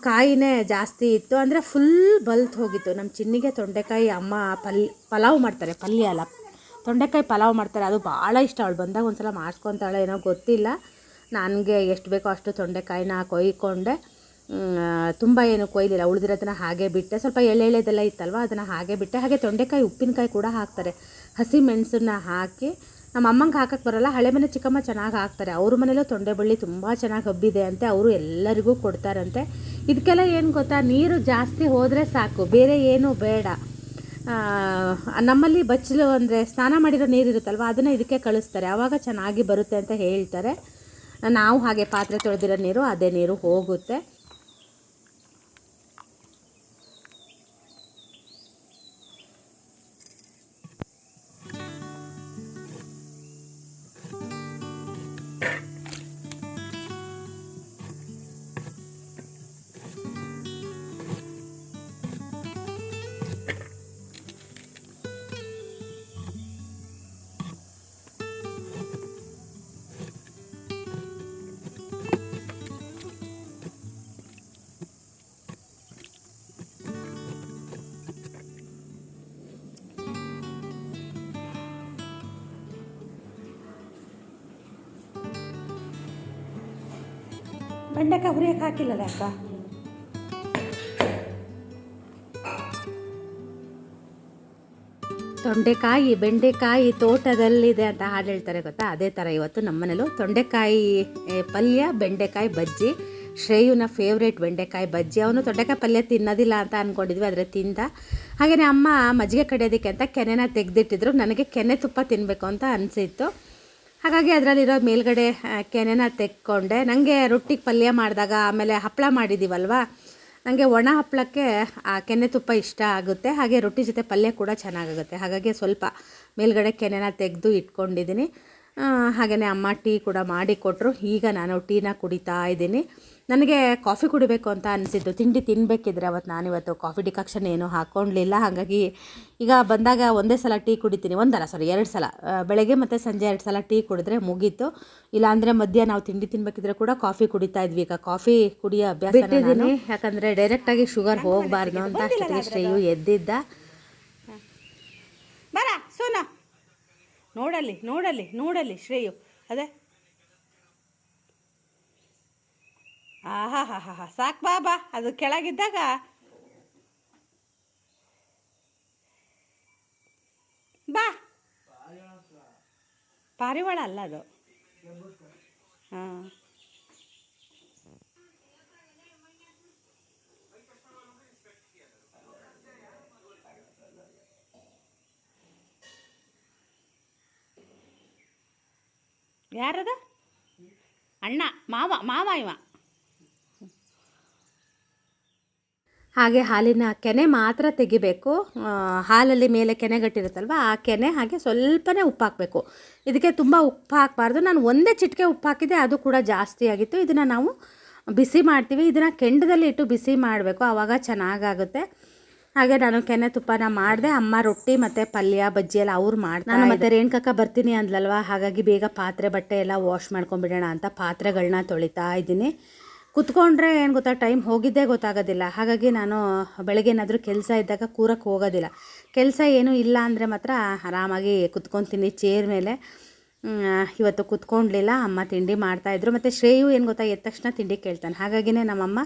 ಕಾಯಿನೇ ಜಾಸ್ತಿ ಇತ್ತು. ಅಂದರೆ ಫುಲ್ ಬಲ್ತ್ ಹೋಗಿತ್ತು. ನಮ್ಮ ಚಿನ್ನಿಗೆ ತೊಂಡೆಕಾಯಿ ಅಮ್ಮ ಪಲ್, ಪಲಾವ್ ಮಾಡ್ತಾರೆ. ಪಲ್ಯ ಅಲ್ಲ. ತೊಂಡೆಕಾಯಿ ಪಲಾವ್ ಮಾಡ್ತಾರೆ. ಅದು ಭಾಳ ಇಷ್ಟ. ಅವಳು ಬಂದಾಗ ಒಂದು ಸಲ ಮಾಡ್ಕೊತಾಳೆ ಏನೋ ಗೊತ್ತಿಲ್ಲ. ನನಗೆ ಎಷ್ಟು ಬೇಕೋ ಅಷ್ಟು ತೊಂಡೆಕಾಯಿನ ಕೊಯ್ಕೊಂಡೆ. ತುಂಬ ಏನು ಕೊಯ್ಲಿಲ್ಲ. ಉಳಿದಿರೋದನ್ನ ಹಾಗೆ ಬಿಟ್ಟೆ. ಸ್ವಲ್ಪ ಎಳೆ ಎಳೆದೆಲ್ಲ ಇತ್ತಲ್ವ? ಅದನ್ನು ಹಾಗೆ ಬಿಟ್ಟೆ. ಹಾಗೆ ತೊಂಡೆಕಾಯಿ, ಉಪ್ಪಿನಕಾಯಿ ಕೂಡ ಹಾಕ್ತಾರೆ. ಹಸಿ ಮೆಣಸನ್ನ ಹಾಕಿ ನಮ್ಮ ಅಮ್ಮಂಗೆ ಹಾಕಕ್ಕೆ ಬರಲ್ಲ. ಹಳೆ ಮನೆ ಚಿಕ್ಕಮ್ಮ ಚೆನ್ನಾಗಿ ಹಾಕ್ತಾರೆ. ಅವ್ರ ಮನೇಲೂ ತೊಂಡೆ ಬಳ್ಳಿ ತುಂಬ ಚೆನ್ನಾಗಿ ಹಬ್ಬಿದೆ ಅಂತೆ. ಅವರು ಎಲ್ಲರಿಗೂ ಕೊಡ್ತಾರಂತೆ. ಇದಕ್ಕೆಲ್ಲ ಏನು ಗೊತ್ತಾ? ನೀರು ಜಾಸ್ತಿ ಹೋದರೆ ಸಾಕು. ಬೇರೆ ಏನೂ ಬೇಡ. ನಮ್ಮಲ್ಲಿ ಬಚ್ಚಲು ಅಂದರೆ ಸ್ನಾನ ಮಾಡಿರೋ ನೀರು ಇರುತ್ತಲ್ವ? ಅದನ್ನು ಇದಕ್ಕೆ ಕಳಿಸ್ತಾರೆ. ಆವಾಗ ಚೆನ್ನಾಗಿ ಬರುತ್ತೆ ಅಂತ ಹೇಳ್ತಾರೆ. ನಾವು ಹಾಗೆ ಪಾತ್ರೆ ತೊಳೆದಿರೋ ನೀರು, ಅದೇ ನೀರು ಹೋಗುತ್ತೆ. ಬೆಂಡೆಕಾಯಿ ಹುರಿಯಕ್ಕೆ ಹಾಕಿಲ್ಲಲ್ಲ ಅಕ್ಕ? ತೊಂಡೆಕಾಯಿ, ಬೆಂಡೆಕಾಯಿ ತೋಟದಲ್ಲಿದೆ ಅಂತ ಹಾಡು ಹೇಳ್ತಾರೆ ಗೊತ್ತಾ? ಅದೇ ಥರ ಇವತ್ತು ನಮ್ಮನೇಲೂ ತೊಂಡೆಕಾಯಿ ಪಲ್ಯ, ಬೆಂಡೆಕಾಯಿ ಬಜ್ಜಿ. ಶ್ರೇಯುನ ಫೇವ್ರೇಟ್ ಬೆಂಡೆಕಾಯಿ ಬಜ್ಜಿ. ಅವನು ತೊಂಡೆಕಾಯಿ ಪಲ್ಯ ತಿನ್ನೋದಿಲ್ಲ ಅಂತ ಅಂದ್ಕೊಂಡಿದ್ವಿ ಆದರೆ ತಿಂದ. ಹಾಗೆಯೇ ಅಮ್ಮ ಮಜ್ಜಿಗೆ ಕಡಿಯೋದಕ್ಕೆ ಅಂತ ಕೆನೆನ ತೆಗೆದಿಟ್ಟಿದ್ರು. ನನಗೆ ಕೆನೆ ತುಪ್ಪ ತಿನ್ನಬೇಕು ಅಂತ ಅನಿಸಿತ್ತು. ಹಾಗಾಗಿ ಅದರಲ್ಲಿರೋ ಮೇಲ್ಗಡೆ ಕೆನೆನ ತೆಕ್ಕೊಂಡೆ. ನನಗೆ ರೊಟ್ಟಿಗೆ ಪಲ್ಯ ಮಾಡಿದಾಗ ಆಮೇಲೆ ಹಪ್ಪಳ ಮಾಡಿದ್ದೀವಲ್ವಾ ನನಗೆ ಒಣ ಹಪ್ಪಳಕ್ಕೆ ಆ, ಕೆನೆ ತುಪ್ಪ ಇಷ್ಟ ಆಗುತ್ತೆ. ಹಾಗೆ ರೊಟ್ಟಿ ಜೊತೆ ಪಲ್ಯ ಕೂಡ ಚೆನ್ನಾಗಾಗುತ್ತೆ. ಹಾಗಾಗಿ ಸ್ವಲ್ಪ ಮೇಲ್ಗಡೆ ಕೆನೆನ ತೆಗೆದು ಇಟ್ಕೊಂಡಿದ್ದೀನಿ. ಹಾಗೆಯೇ ಅಮ್ಮ ಟೀ ಕೂಡ ಮಾಡಿ ಕೊಟ್ಟರು ಈಗ ನಾನು ಟೀನ ಕುಡಿತಾ ಇದ್ದೀನಿ. ನನಗೆ ಕಾಫಿ ಕುಡಿಬೇಕು ಅಂತ ಅನಿಸಿದ್ದು. ತಿಂಡಿ ತಿನ್ನಬೇಕಿದ್ರೆ ಅವತ್ತು ನಾನಿವತ್ತು ಕಾಫಿ ಡಿಕಾಕ್ಷನ್ ಏನೂ ಹಾಕ್ಕೊಂಡಿಲ್ಲ ಹಾಗಾಗಿ ಈಗ ಬಂದಾಗ ಒಂದೇ ಸಲ ಟೀ ಕುಡಿತೀನಿ. ಒಂದಲ್ಲ ಸಾರಿ ಎರಡು ಸಲ. ಬೆಳಗ್ಗೆ ಮತ್ತು ಸಂಜೆ ಎರಡು ಸಲ ಟೀ ಕುಡಿದ್ರೆ ಮುಗೀತು. ಇಲ್ಲಾಂದರೆ ಮಧ್ಯ ನಾವು ತಿಂಡಿ ತಿನ್ನಬೇಕಿದ್ರೆ ಕೂಡ ಕಾಫಿ ಕುಡಿತಾ ಇದ್ವಿ. ಈಗ ಕಾಫಿ ಕುಡಿಯೋ ಅಭ್ಯಾಸ ಇದ್ದೀನಿ ಯಾಕಂದರೆ ಡೈರೆಕ್ಟಾಗಿ ಶುಗರ್ ಹೋಗಬಾರ್ದು ಅಂತ ಶ್ರೇಯು ಎದ್ದಿದ್ದ. ಬರ ಸೋನಾ. ನೋಡಲ್ಲಿ ನೋಡಲ್ಲಿ ನೋಡಲ್ಲಿ ಶ್ರೇಯು. ಅದೇ. ಆಹಾ ಹಾ ಹಾ ಹಾ ಸಾಕು ಬಾ ಬಾ ಅದು ಕೆಳಗಿದ್ದಾಗ. ಬಾ. ಪಾರಿವಾಳ ಅಲ್ಲ ಅದು. ಹಾಂ. ಯಾರದ? ಅಣ್ಣ, ಮಾವ ಮಾವ ಇವ. ಹಾಗೆ ಹಾಲಿನ ಕೆನೆ ಮಾತ್ರ ತೆಗಿಬೇಕು. ಹಾಲಲ್ಲಿ ಮೇಲೆ ಕೆನೆ ಗಟ್ಟಿರುತ್ತಲ್ವ ಆ ಕೆನೆ ಹಾಗೆ ಸ್ವಲ್ಪನೇ ಉಪ್ಪು ಹಾಕಬೇಕು ಇದಕ್ಕೆ ತುಂಬ ಉಪ್ಪು ಹಾಕಬಾರ್ದು. ನಾನು ಒಂದೇ ಚಿಟಿಕೆ ಉಪ್ಪು ಹಾಕಿದೆ ಅದು ಕೂಡ ಜಾಸ್ತಿ ಆಗಿತ್ತು. ಇದನ್ನು ನಾವು ಬಿಸಿ ಮಾಡ್ತೀವಿ. ಇದನ್ನು ಕೆಂಡದಲ್ಲಿ ಇಟ್ಟು ಬಿಸಿ ಮಾಡಬೇಕು. ಆವಾಗ ಚೆನ್ನಾಗಾಗುತ್ತೆ. ಹಾಗೆ ನಾನು ಕೆನೆ ತುಪ್ಪನ ಮಾಡಿದೆ ಅಮ್ಮ ರೊಟ್ಟಿ ಮತ್ತೆ ಪಲ್ಯ ಬಜ್ಜಿ ಎಲ್ಲ ಅವ್ರು ಮಾಡ್ತಾರೆ ನಾನು ಮತ್ತೆ ರೇಣುಕಕ್ಕ ಬರ್ತೀನಿ ಅಂದ್ಲಲ್ವಾ? ಹಾಗಾಗಿ ಬೇಗ ಪಾತ್ರೆ ಬಟ್ಟೆ ಎಲ್ಲ ವಾಶ್ ಮಾಡ್ಕೊಂಡ್ಬಿಡೋಣ ಅಂತ ಪಾತ್ರೆಗಳನ್ನ ತೊಳಿತಾ ಇದ್ದೀನಿ. ಕುತ್ಕೊಂಡ್ರೆ ಏನು ಗೊತ್ತಾ ಟೈಮ್ ಹೋಗಿದ್ದೇ ಗೊತ್ತಾಗೋದಿಲ್ಲ. ಹಾಗಾಗಿ ನಾನು ಬೆಳಗ್ಗೆ ಏನಾದರೂ ಕೆಲಸ ಇದ್ದಾಗ ಕೂರಕ್ಕೆ ಹೋಗೋದಿಲ್ಲ. ಕೆಲಸ ಏನೂ ಇಲ್ಲ ಅಂದರೆ ಮಾತ್ರ ಆರಾಮಾಗಿ ಕುತ್ಕೊತೀನಿ ಚೇರ್ ಮೇಲೆ. ಇವತ್ತು ಕುತ್ಕೊಂಡ್ಲಿಲ್ಲ ಅಮ್ಮ ತಿಂಡಿ ಮಾಡ್ತಾಯಿದ್ರು ಮತ್ತು ಶ್ರೇಯು ಏನು ಗೊತ್ತಾ ಎದ್ದ ತಕ್ಷಣ ತಿಂಡಿ ಕೇಳ್ತಾನೆ. ಹಾಗಾಗಿನೇ ನಮ್ಮಮ್ಮ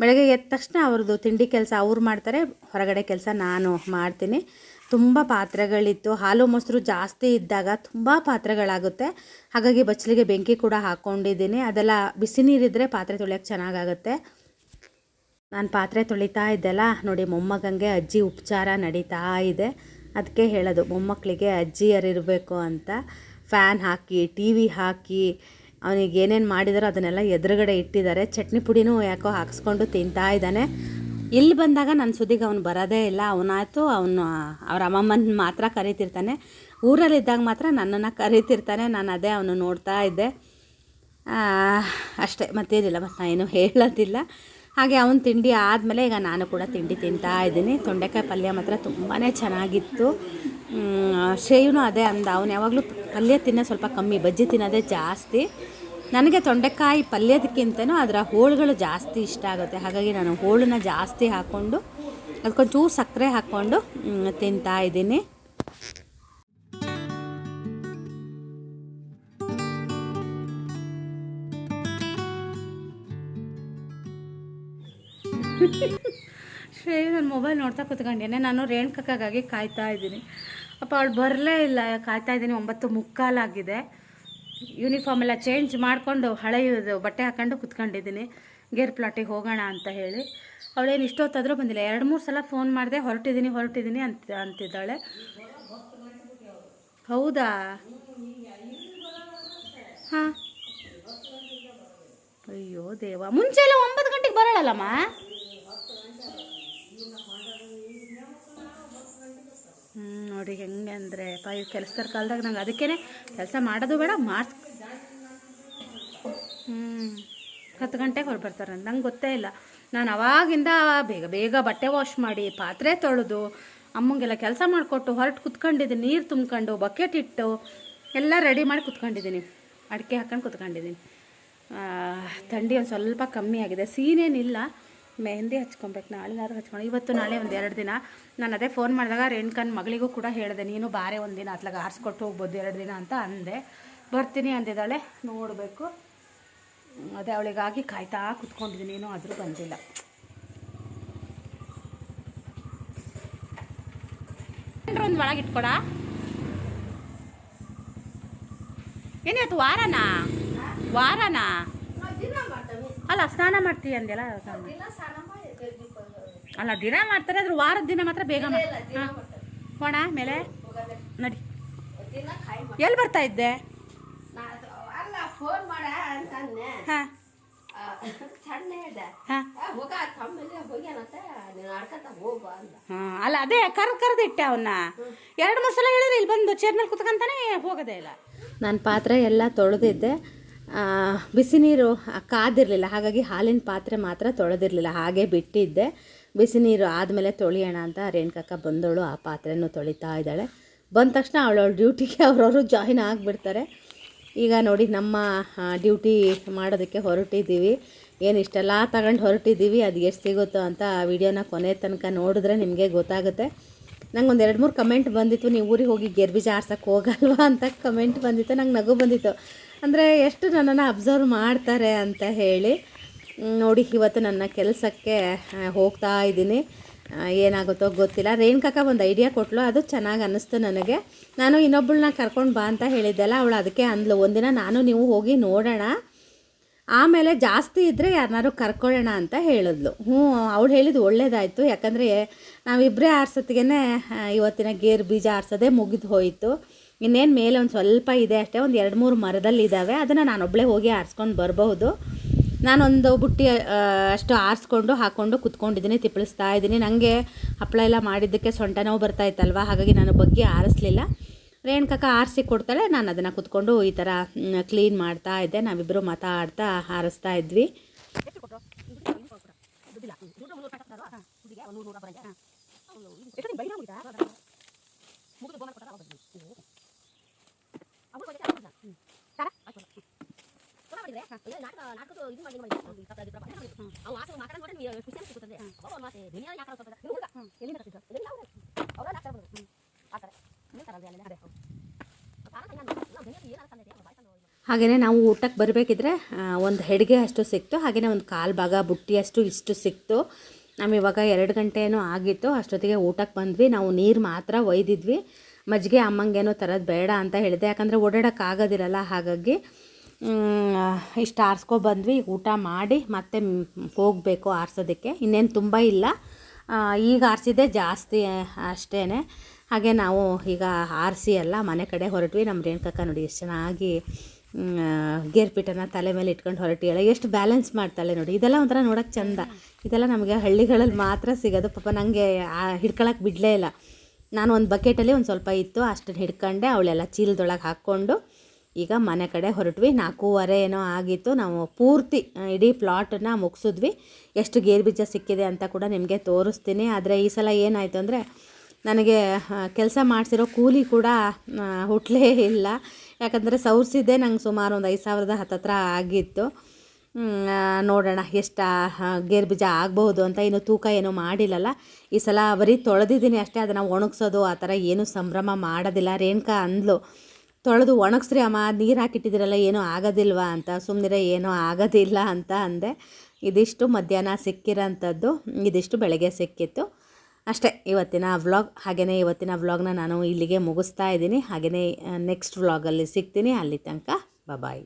ಬೆಳಗ್ಗೆ ಎದ್ದ ತಕ್ಷಣ ಅವ್ರದ್ದು ತಿಂಡಿ ಕೆಲಸ ಅವ್ರು ಮಾಡ್ತಾರೆ. ಹೊರಗಡೆ ಕೆಲಸ ನಾನು ಮಾಡ್ತೀನಿ. ತುಂಬ ಪಾತ್ರೆಗಳಿತ್ತು. ಹಾಲು ಮೊಸರು ಜಾಸ್ತಿ ಇದ್ದಾಗ ತುಂಬ ಪಾತ್ರೆಗಳಾಗುತ್ತೆ. ಹಾಗಾಗಿ ಬಚ್ಚಲಿಗೆ ಬೆಂಕಿ ಕೂಡ ಹಾಕ್ಕೊಂಡಿದ್ದೀನಿ ಅದೆಲ್ಲ ಬಿಸಿ ನೀರಿದ್ದರೆ ಪಾತ್ರೆ ತೊಳೆಯೋಕ್ಕೆ ಚೆನ್ನಾಗಾಗುತ್ತೆ. ನಾನು ಪಾತ್ರೆ ತೊಳಿತಾ ಇದ್ದೆಲ್ಲ ನೋಡಿ, ಮೊಮ್ಮಗಂಗೆ ಅಜ್ಜಿ ಉಪಚಾರ ನಡೀತಾ ಇದೆ. ಅದಕ್ಕೆ ಹೇಳೋದು ಮೊಮ್ಮಕ್ಕಳಿಗೆ ಅಜ್ಜಿಯರಿರಬೇಕು ಅಂತ. ಫ್ಯಾನ್ ಹಾಕಿ, ಟಿ ವಿ ಹಾಕಿ ಅವನಿಗೆ ಏನೇನು ಮಾಡಿದಾರೋ ಅದನ್ನೆಲ್ಲ ಎದುರುಗಡೆ ಇಟ್ಟಿದ್ದಾರೆ. ಚಟ್ನಿ ಪುಡಿನೂ ಯಾಕೋ ಹಾಕ್ಸ್ಕೊಂಡು ತಿಂತಾ ಇದ್ದಾನೆ. ಇಲ್ಲಿ ಬಂದಾಗ ನನ್ನ ಸುದ್ದಿಗೆ ಅವನು ಬರೋದೇ ಇಲ್ಲ. ಅವನಾಯಿತು, ಅವನು, ಅವ್ರ ಅಮ್ಮಮ್ಮನ ಮಾತ್ರ ಕರಿತಿರ್ತಾನೆ. ಊರಲ್ಲಿದ್ದಾಗ ಮಾತ್ರ ನನ್ನನ್ನು ಕರಿತಿರ್ತಾನೆ. ನಾನು ಅದೇ ಅವನು ನೋಡ್ತಾ ಇದ್ದೆ. ಅಷ್ಟೇ. ಮತ್ತೇನಿಲ್ಲ, ಮತ್ತು ನಾನು ಏನೂ ಹೇಳೋದಿಲ್ಲ. ಹಾಗೆ ಅವನು ತಿಂಡಿ ಆದಮೇಲೆ ಈಗ ನಾನು ಕೂಡ ತಿಂಡಿ ತಿಂತಾ ಇದ್ದೀನಿ. ತೊಂಡೆಕಾಯಿ ಪಲ್ಯ ಮಾತ್ರ ತುಂಬಾ ಚೆನ್ನಾಗಿತ್ತು. ಶ್ರೇಯುನು ಅದೇ ಅಂದ. ಅವನು ಯಾವಾಗಲೂ ಪಲ್ಯ ತಿನ್ನೋ ಸ್ವಲ್ಪ ಕಮ್ಮಿ, ಬಜ್ಜಿ ತಿನ್ನೋದೇ ಜಾಸ್ತಿ. ನನಗೆ ತೊಂಡೆಕಾಯಿ ಪಲ್ಯದಕ್ಕಿಂತನೂ ಅದರ ಹೋಳುಗಳು ಜಾಸ್ತಿ ಇಷ್ಟ ಆಗುತ್ತೆ. ಹಾಗಾಗಿ ನಾನು ಹೋಳನ್ನ ಜಾಸ್ತಿ ಹಾಕ್ಕೊಂಡು, ಅದಕ್ಕೊಂಚೂರು ಸಕ್ಕರೆ ಹಾಕ್ಕೊಂಡು ತಿಂತಾ ಇದ್ದೀನಿ. (laughs) ಶ್ರೇಯು ನನ್ನ ಮೊಬೈಲ್ ನೋಡ್ತಾ ಕೂತ್ಕೊಂಡೇನೆ. ನಾನು ರೇಣುಕಕ್ಕಾಗಿ ಕಾಯ್ತಾ ಇದ್ದೀನಿ. ಅಪ್ಪ, ಅವಳು ಬರಲೇ ಇಲ್ಲ. ಕಾಯ್ತಾ ಇದ್ದೀನಿ. ಒಂಬತ್ತು ಮುಕ್ಕಾಲಾಗಿದೆ ಯೂನಿಫಾರ್ಮ್ ಎಲ್ಲ ಚೇಂಜ್ ಮಾಡಿಕೊಂಡು ಹಳೆಯದು ಬಟ್ಟೆ ಹಾಕೊಂಡು ಕುತ್ಕೊಂಡಿದ್ದೀನಿ. ಗೇರ್ ಪ್ಲಾಟಿಗೆ ಹೋಗೋಣ ಅಂತ ಹೇಳಿ. ಅವಳೇನು ಇಷ್ಟೊತ್ತಾದರೂ ಬಂದಿಲ್ಲ. ಎರಡು, ಮೂರು ಸಲ ಫೋನ್ ಮಾಡಿದೆ, ಹೊರಟಿದ್ದೀನಿ ಹೊರಟಿದ್ದೀನಿ ಅಂತ, ಅಂತಿದ್ದಾಳೆ. ಹೌದಾ? ಹಾಂ. ಅಯ್ಯೋ ದೇವ. ಮುಂಚೆ ಎಲ್ಲ ಒಂಬತ್ತು ಗಂಟೆಗೆ ಬರೋಳಲ್ಲಮ್ಮ? ನೋಡಿ ಹೆಂಗೆ ಅಂದರೆ ಅಪ್ಪ, ಇವ್ರು ಕೆಲಸದ ಕಾಲದಾಗ ನಂಗೆ ಅದಕ್ಕೇ ಕೆಲಸ ಮಾಡೋದು ಬೇಡ ಮಾರ್ಚ್ ಹ್ಞೂ ಹತ್ತು ಗಂಟೆಗೆ ಹೊರಬರ್ತಾರೆ ನಂಗೆ ಗೊತ್ತೇ ಇಲ್ಲ. ನಾನು ಅವಾಗಿಂದ ಬೇಗ ಬೇಗ ಬಟ್ಟೆ ವಾಶ್ ಮಾಡಿ, ಪಾತ್ರೆ ತೊಳೆದು, ಅಮ್ಮಂಗೆಲ್ಲ ಕೆಲಸ ಮಾಡಿಕೊಟ್ಟು ಹೊರಟು ಕುತ್ಕೊಂಡಿದ್ದೀನಿ, ನೀರು ತುಂಬ್ಕೊಂಡು ಬಕೆಟ್ ಇಟ್ಟು, ಎಲ್ಲ ರೆಡಿ ಮಾಡಿ ಕುತ್ಕೊಂಡಿದ್ದೀನಿ. ಅಡಿಕೆ ಹಾಕೊಂಡು ಕುತ್ಕೊಂಡಿದ್ದೀನಿ. ಥಂಡಿ ಒಂದು ಸ್ವಲ್ಪ ಕಮ್ಮಿ ಆಗಿದೆ. ಸೀನೇನಿಲ್ಲ ಮೆಹಂದಿ ಹಚ್ಕೊಬೇಕು. ನಾಳೆನಾದ್ರು ಹಚ್ಕೊಂಡು ಇವತ್ತು ನಾಳೆ ಒಂದು ಎರಡು ದಿನ. ನಾನು ಅದೇ ಫೋನ್ ಮಾಡಿದಾಗ ರೇಣುಕನ್ ಮಗಳಿಗೂ ಕೂಡ ಹೇಳಿದೆ, ನೀನು ಬಾರೆ ಒಂದು ದಿನ ಅತ್ಲಾಗ ಆರಿಸ್ಕೊಟ್ಟು ಹೋಗ್ಬೋದು ಎರಡು ದಿನ ಅಂತ ಅಂದೆ. ಬರ್ತೀನಿ ಅಂದಿದ್ದಾಳೆ. ನೋಡಬೇಕು. ಅದೇ ಅವಳಿಗಾಗಿ ಕಾಯ್ತಾ ಕುತ್ಕೊಂಡಿದ್ದೀನಿ. ನೀನು ಆದರೂ ಬಂದಿಲ್ಲ. ಒಂದು ಒಳಗೆ ಇಟ್ಕೊಡ? ಏನಾಯ್ತು ವಾರನಾ? ವಾರನಾ? ಅಲ್ಲ ಸ್ನಾನ ಮಾಡ್ತೀಯ ಅಂದೆಲ್ಲ ಅಲ್ಲ ದಿನ ಮಾಡ್ತಾರೆ ಅದ್ರ ವಾರದ ದಿನ ಮಾತ್ರ ಬೇಗ ಹೋಣ ಮೇಲೆ ನಡಿ. ಎಲ್ಲಿ ಬರ್ತಾ ಇದ್ದೆ? ಅಲ್ಲ ಫೋನ್ ಮಾಡ ಅಂತಂದೆ ಹಾಂ. ಸಣ್ಣ ಹೇಳ್ದೆ ಹಾಂ. ಹೋಗ ತಮ್ಮಲ್ಲಿ ಹೋಗ್ಯಾನಂತ ನೀನು ಆಡ್ಕೊಂತ ಹೋಗು ಅಲ್ಲ ಅದೇ ಕರ್ದು ಕರೆದಿಟ್ಟೆ ಅವನ್ನ ಎರಡು ಮೂರು ಸಲ ಹೇಳಿದ್ರೆ ಇಲ್ಲಿ ಬಂದು ಚೇರ್ ಮೇಲೆ ಕುತ್ಕೊಂತಾನೆ ಹೋಗೋದೇ ಇಲ್ಲ. ನಾನು ಪಾತ್ರೆ ಎಲ್ಲ ತೊಳೆದಿದ್ದೆ. ಬಿಸಿ ನೀರು ಕಾದಿರಲಿಲ್ಲ. ಹಾಗಾಗಿ ಹಾಲಿನ ಪಾತ್ರೆ ಮಾತ್ರ ತೊಳೆದಿರಲಿಲ್ಲ. ಹಾಗೆ ಬಿಟ್ಟಿದ್ದೆ. ಬಿಸಿ ನೀರು ಆದಮೇಲೆ ತೊಳೆಯೋಣ ಅಂತ ರೇಣುಕಕ್ಕ ಬಂದವಳು ಆ ಪಾತ್ರೆನೂ ತೊಳಿತಾ ಇದ್ದಾಳೆ. ಬಂದ ತಕ್ಷಣ ಅವಳವಳ ಡ್ಯೂಟಿಗೆ ಅವರವರು ಜಾಯಿನ್ ಆಗಿಬಿಡ್ತಾರೆ. ಈಗ ನೋಡಿ ನಮ್ಮ ಡ್ಯೂಟಿ ಮಾಡೋದಕ್ಕೆ ಹೊರಟಿದ್ದೀವಿ. ಏನು ಇಷ್ಟೆಲ್ಲ ತಗೊಂಡು ಹೊರಟಿದ್ದೀವಿ. ಅದು ಎಷ್ಟು ಸಿಗುತ್ತೋ ಅಂತ ವಿಡಿಯೋನ ಕೊನೆ ತನಕ ನೋಡಿದ್ರೆ ನಿಮಗೆ ಗೊತ್ತಾಗುತ್ತೆ. ನಂಗೆ ಒಂದು ಎರಡು ಮೂರು ಕಮೆಂಟ್ ಬಂದಿತ್ತು. ನೀವು ಊರಿಗೆ ಹೋಗಿ ಗೆರ್ಬೀಜ ಆರ್ಸೋಕ್ಕೆ ಹೋಗಲ್ವಾ ಅಂತ ಕಮೆಂಟ್ ಬಂದಿತ್ತು. ನಂಗೆ ನಗು ಬಂದಿತ್ತು. ಅಂದರೆ ಎಷ್ಟು ನನ್ನನ್ನು ಅಬ್ಸರ್ವ್ ಮಾಡ್ತಾರೆ ಅಂತ ಹೇಳಿ ನೋಡಿ ಇವತ್ತು ನನ್ನ ಕೆಲಸಕ್ಕೆ ಹೋಗ್ತಾ ಇದ್ದೀನಿ. ಏನಾಗುತ್ತೋ ಗೊತ್ತಿಲ್ಲ. ರೇಣುಕಾಕ ಒಂದು ಐಡಿಯಾ ಕೊಟ್ಟಲು ಅದು ಚೆನ್ನಾಗಿ ಅನ್ನಿಸ್ತು ನನಗೆ. ನಾನು ಇನ್ನೊಬ್ಬಳನ್ನ ಕರ್ಕೊಂಡು ಬಾ ಅಂತ ಹೇಳಿದ್ದೆಲ್ಲ, ಅವಳು ಅದಕ್ಕೆ ಅಂದ್ಲು. ಒಂದಿನ ನಾನು ನೀವು ಹೋಗಿ ನೋಡೋಣ. ಆಮೇಲೆ ಜಾಸ್ತಿ ಇದ್ದರೆ ಯಾರನ್ನಾರು ಕರ್ಕೊಳ್ಳೋಣ ಅಂತ ಹೇಳಿದ್ಲು. ಹ್ಞೂ, ಅವಳು ಹೇಳಿದ್ದು ಒಳ್ಳೇದಾಯಿತು. ಯಾಕಂದರೆ ನಾವಿಬ್ಬರೇ ಆರ್ಸೋತ್ತಿಗೆ ಇವತ್ತಿನ ಗೇರ್ ಬೀಜ ಆರಿಸೋದೇ ಮುಗಿದು ಹೋಯಿತು. ಇನ್ನೇನು ಮೇಲೆ ಒಂದು ಸ್ವಲ್ಪ ಇದೆ ಅಷ್ಟೇ, ಒಂದು ಎರಡು ಮೂರು ಮರದಲ್ಲಿದ್ದಾವೆ ಅದನ್ನು ನಾನೊಬ್ಬಳೇ ಹೋಗಿ ಆರಿಸ್ಕೊಂಡು ಬರಬಹುದು. ನಾನೊಂದು ಬುಟ್ಟಿ ಅಷ್ಟು ಆರಿಸ್ಕೊಂಡು ಹಾಕ್ಕೊಂಡು ಕುತ್ಕೊಂಡಿದ್ದೀನಿ, ತಿಪ್ಪಳಿಸ್ತಾ ಇದ್ದೀನಿ. ನನಗೆ ಹಪ್ಪಳ ಎಲ್ಲ ಮಾಡಿದ್ದಕ್ಕೆ ಸೊಂಟ ನೋವು ಬರ್ತಾ ಇತ್ತಲ್ವ? ಹಾಗಾಗಿ ನಾನು ಬಗ್ಗೆ ಆರಿಸ್ಲಿಲ್ಲ. ರೇಣುಕಕ್ಕ ಆರಿಸಿ ಕೊಡ್ತಾಳೆ, ನಾನು ಅದನ್ನು ಕುತ್ಕೊಂಡು ಈ ಥರ ಕ್ಲೀನ್ ಮಾಡ್ತಾ ಇದ್ದೆ. ನಾವಿಬ್ಬರು ಮಾತಾಡ್ತಾ ಆರಿಸ್ತಾ ಇದ್ವಿ. ಹಾಗೆಯೇ ನಾವು ಊಟಕ್ಕೆ ಬರಬೇಕಿದ್ರೆ ಒಂದು ಹೆಡ್ಗೆ ಅಷ್ಟು ಸಿಕ್ತು ಹಾಗೆಯೇ ಒಂದು ಕಾಲು ಭಾಗ ಬುಟ್ಟಿ ಅಷ್ಟು ಇಷ್ಟು ಸಿಕ್ತು ನಾವು ನಮಿವಾಗ ಎರಡು ಗಂಟೆನೂ ಆಗಿತ್ತು ಅಷ್ಟೊತ್ತಿಗೆ ಊಟಕ್ಕೆ ಬಂದ್ವಿ ನಾವು ನೀರು ಮಾತ್ರ ಒಯ್ದಿದ್ವಿ ಮಜ್ಜಿಗೆ ಅಮ್ಮಂಗೇನೋ ತರೋದು ಬೇಡ ಅಂತ ಹೇಳಿದೆ. ಯಾಕಂದರೆ ಓಡಾಡೋಕ್ಕಾಗೋದಿರಲ್ಲ ಹಾಗಾಗಿ ಇಷ್ಟು ಆರಿಸ್ಕೊ ಬಂದ್ವಿ. ಊಟ ಮಾಡಿ ಮತ್ತೆ ಹೋಗಬೇಕು ಆರಿಸೋದಕ್ಕೆ. ಇನ್ನೇನು ತುಂಬ ಇಲ್ಲ. ಈಗ ಆರಿಸಿದ್ದೆ ಜಾಸ್ತಿ ಅಷ್ಟೇ ಹಾಗೆ ನಾವು ಈಗ ಆರಿಸಿ ಎಲ್ಲ ಮನೆ ಕಡೆ ಹೊರಟ್ವಿ. ನಮ್ಮ ರೇಣುಕಕ್ಕ ನೋಡಿ ಎಷ್ಟು ಚೆನ್ನಾಗಿ ಗೇರ್ಪೀಠನ ತಲೆ ಮೇಲೆ ಇಟ್ಕೊಂಡು ಹೊರಟಿಯಾಳೆ ಎಷ್ಟು ಬ್ಯಾಲೆನ್ಸ್ ಮಾಡ್ತಾಳೆ ನೋಡಿ. ಇದೆಲ್ಲ ಒಂಥರ ನೋಡೋಕ್ಕೆ ಚಂದ. ಇದೆಲ್ಲ ನಮಗೆ ಹಳ್ಳಿಗಳಲ್ಲಿ ಮಾತ್ರ ಸಿಗೋದು. ಪಾಪ ನನಗೆ ಹಿಡ್ಕೊಳಕ್ಕೆ ಬಿಡಲೇ ಇಲ್ಲ. ನಾನು ಒಂದು ಬಕೆಟಲ್ಲಿ ಒಂದು ಸ್ವಲ್ಪ ಇತ್ತು ಅಷ್ಟನ್ನು ಹಿಡ್ಕೊಂಡೆ, ಅವಳೆಲ್ಲ ಚೀಲದೊಳಗೆ ಹಾಕ್ಕೊಂಡು ಈಗ ಮನೆ ಕಡೆ ಹೊರಟ್ವಿ. ನಾಲ್ಕೂವರೆ ಏನೋ ಆಗಿತ್ತು. ನಾವು ಪೂರ್ತಿ ಇಡೀ ಪ್ಲಾಟನ್ನು ಮುಗಿಸಿದ್ವಿ. ಎಷ್ಟು ಗೇರು ಬೀಜ ಸಿಕ್ಕಿದೆ ಅಂತ ಕೂಡ ನಿಮಗೆ ತೋರಿಸ್ತೀನಿ. ಆದರೆ ಈ ಸಲ ಏನಾಯಿತು ಅಂದರೆ ನನಗೆ ಕೆಲಸ ಮಾಡಿಸಿರೋ ಕೂಲಿ ಕೂಡ ಹುಟ್ಟಲೇ ಇಲ್ಲ. ಯಾಕಂದರೆ ಸೌರ್ಸಿದ್ದೆ ನಂಗೆ ಸುಮಾರು ಒಂದು ಐದು ಸಾವಿರದ ಹತ್ತತ್ರ ಆಗಿತ್ತು. ನೋಡೋಣ ಎಷ್ಟು ಗೇರು ಬೀಜ ಆಗ್ಬಹುದು ಅಂತ ಇನ್ನು ತೂಕ ಏನೂ ಮಾಡಿಲ್ಲಲ್ಲ. ಈ ಸಲ ಬರೀ ತೊಳೆದಿದ್ದೀನಿ ಅಷ್ಟೇ, ಅದನ್ನು ಒಣಗಿಸೋದು, ಆ ಥರ ಏನೂ ಸಂಭ್ರಮ ಮಾಡೋದಿಲ್ಲ. ರೇಣುಕಾ ಅಂದ್ಲು, ತೊಳೆದು ಒಣಗಿಸ್ರಿ ಅಮ್ಮ, ನೀರು ಹಾಕಿಟ್ಟಿದ್ದೀರಲ್ಲ, ಏನೂ ಆಗೋದಿಲ್ವಾ ಅಂತ. ಸುಮ್ಮನೆ ಏನೂ ಆಗೋದಿಲ್ಲ ಅಂತ ಅಂದೆ. ಇದಿಷ್ಟು ಮಧ್ಯಾಹ್ನ ಸಿಕ್ಕಿರೋಂಥದ್ದು, ಇದಿಷ್ಟು ಬೆಳಗ್ಗೆ ಸಿಕ್ಕಿತ್ತು. ಅಷ್ಟೇ, ಇವತ್ತಿನ ವ್ಲಾಗ್ ಹಾಗೆಯೇ ಇವತ್ತಿನ ವ್ಲಾಗ್ನ ನಾನು ಇಲ್ಲಿಗೆ ಮುಗಿಸ್ತಾ ಇದ್ದೀನಿ. ಹಾಗೆಯೇ ನೆಕ್ಸ್ಟ್ ವ್ಲಾಗಲ್ಲಿ ಸಿಗ್ತೀನಿ. ಅಲ್ಲಿ ತನಕ ಬಾಯ್